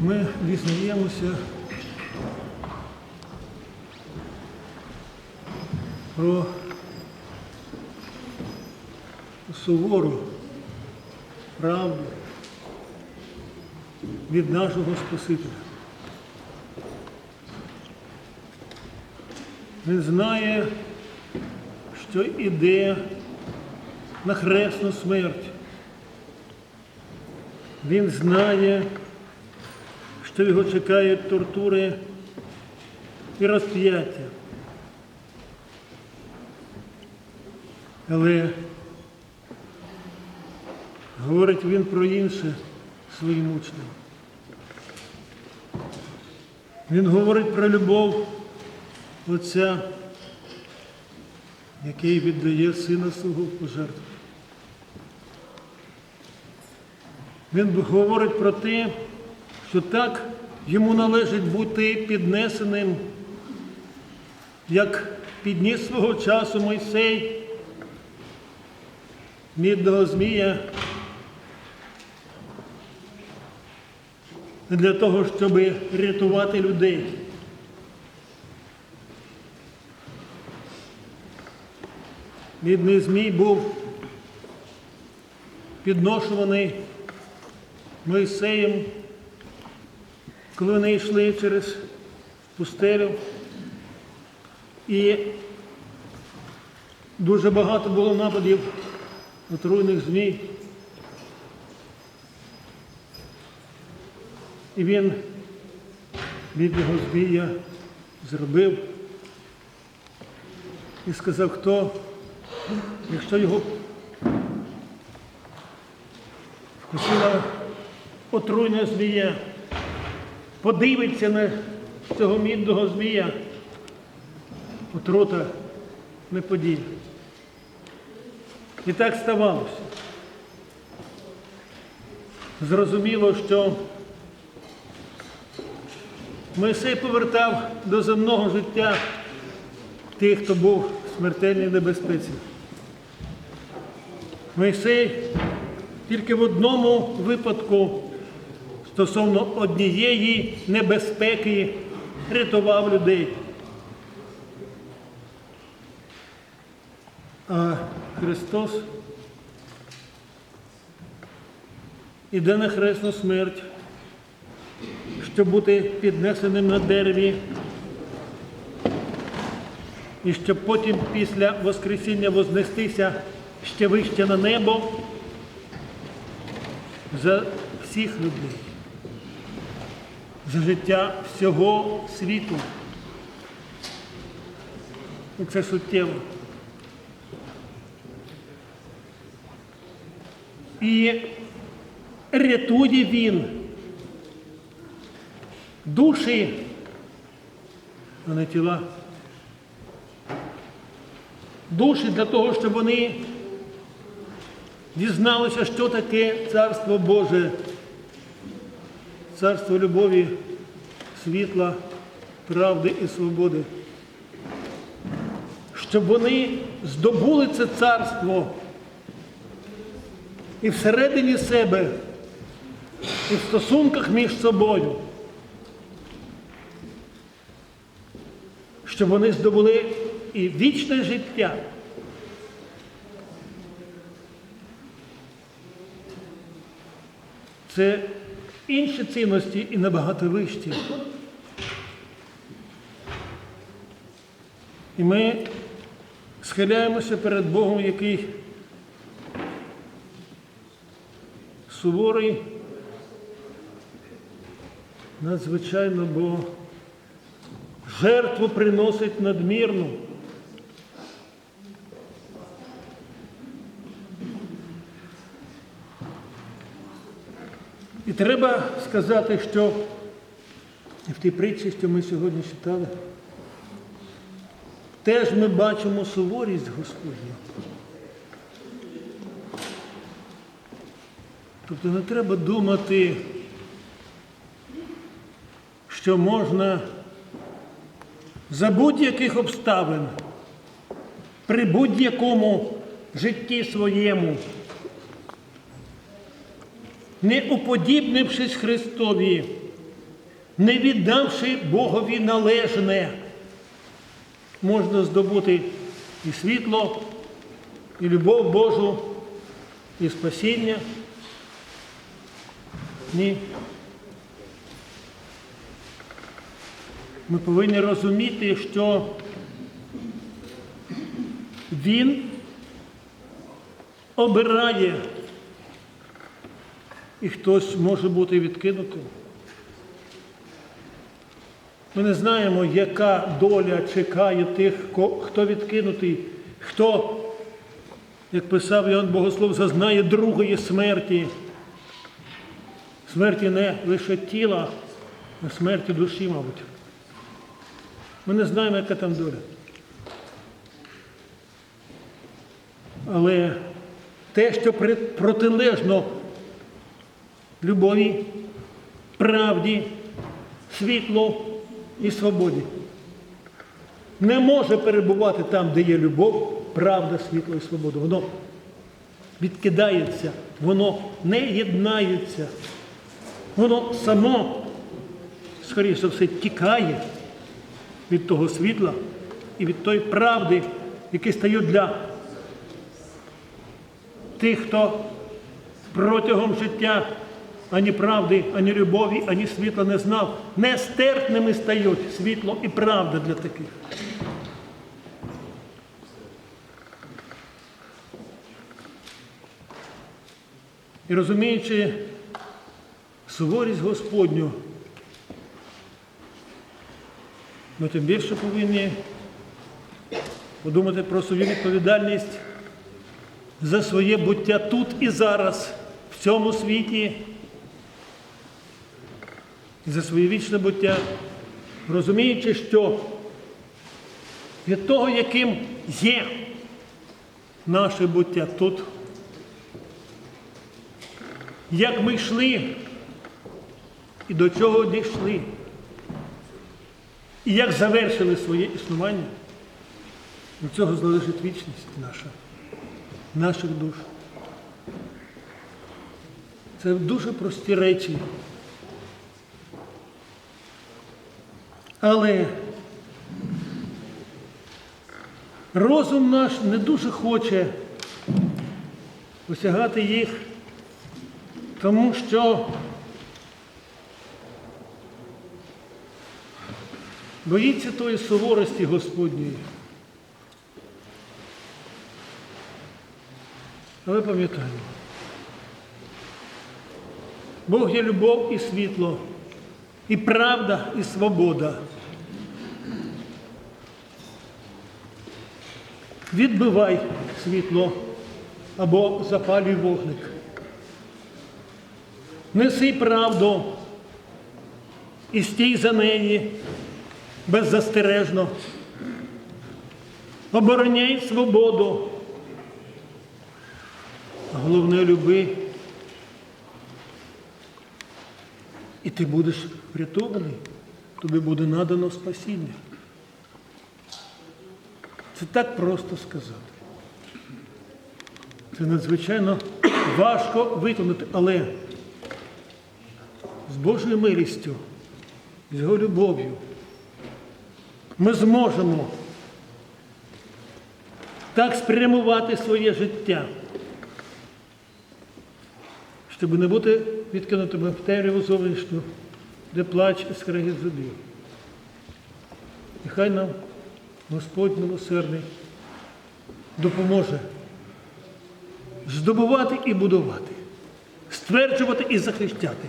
Ми дізнаємося про сувору правду від нашого Спасителя. Він знає, що іде на хресну смерть. Він знає, що його чекають тортури і розп'яття. Але говорить він про інше своїм учням. Він говорить про любов Отця, який віддає сина свого в пожертву. Він говорить про те, що так йому належить бути піднесеним, як підніс свого часу Мойсей, мідного змія, для того, щоб рятувати людей. Мідний змій був підношуваний Моїсеєм, коли вони йшли через пустелю. І дуже багато було нападів отруйних змій. І він бідного змія зробив і сказав, хто, якщо його вкусила отруйна змія, подивиться на цього мідного змія, отрута не подіє. І так ставалося. Зрозуміло, що Мойсей повертав до земного життя тих, хто був в смертельній небезпеці. Мойсей тільки в одному випадку стосовно однієї небезпеки рятував людей. А Христос іде на хресну смерть, щоб бути піднесеним на дереві, і щоб потім після Воскресіння вознестися ще вище на небо за всіх людей, за життя всього світу. І це суттєво. І рятує він душі, а не тіла. Душі для того, щоб вони дізналися, що таке Царство Боже, царство любові, світла, правди і свободи. Щоб вони здобули це царство і всередині себе, і в стосунках між собою. Щоб вони здобули і вічне життя. Це інші цінності і набагато вищі. І ми схиляємося перед Богом, який суворий, надзвичайно, бо жертву приносить надмірну. І треба сказати, що в тій притчі, що ми сьогодні читали, теж ми бачимо суворість Господню. Тобто не треба думати, що можна за будь-яких обставин при будь-якому житті своєму, не уподібнившись Христові, не віддавши Богові належне, можна здобути і світло, і любов Божу, і спасіння. Ні. Ми повинні розуміти, що він обирає, і хтось може бути відкинутим. Ми не знаємо, яка доля чекає тих, хто відкинутий, хто, як писав Іоанн Богослов, зазнає другої смерті. Смерті не лише тіла, а смерті душі, мабуть. Ми не знаємо, яка там доля. Але те, що протилежно любові, правді, світлу і свободі, не може перебувати там, де є любов, правда, світло і свобода. Воно відкидається, воно не єднається, воно само, скоріше все, тікає від того світла і від тої правди, які стають для тих, хто протягом життя ані правди, ані любові, ані світла не знав. Нестерпними стають світло і правда для таких. І розуміючи суворість Господню, ми тим більше повинні подумати про свою відповідальність за своє буття тут і зараз, в цьому світі, за своє вічне буття, розуміючи, що від того, яким є наше буття тут, як ми йшли і до чого дійшли, і як завершили своє існування, від цього залежить вічність наша, наших душ. Це дуже прості речі. Але розум наш не дуже хоче осягати їх, тому що боїться тої суворості Господньої. Але пам'ятаємо, Бог є любов і світло, і правда, і свобода. Відбивай світло або запалюй вогник. Неси правду і стій за неї беззастережно. Обороняй свободу. Головне люби. І ти будеш врятований, тобі буде надано спасіння. Це так просто сказати. Це надзвичайно важко виконати, але з Божою милістю, з його любов'ю ми зможемо так спрямувати своє життя, щоб не бути відкинутими в темряву зовнішню, де плач і скрегіт зубів. Нехай нам Господь милосердний допоможе здобувати і будувати, стверджувати і захищати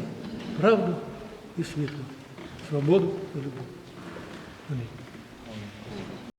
правду і світло, свободу і любов. Амінь.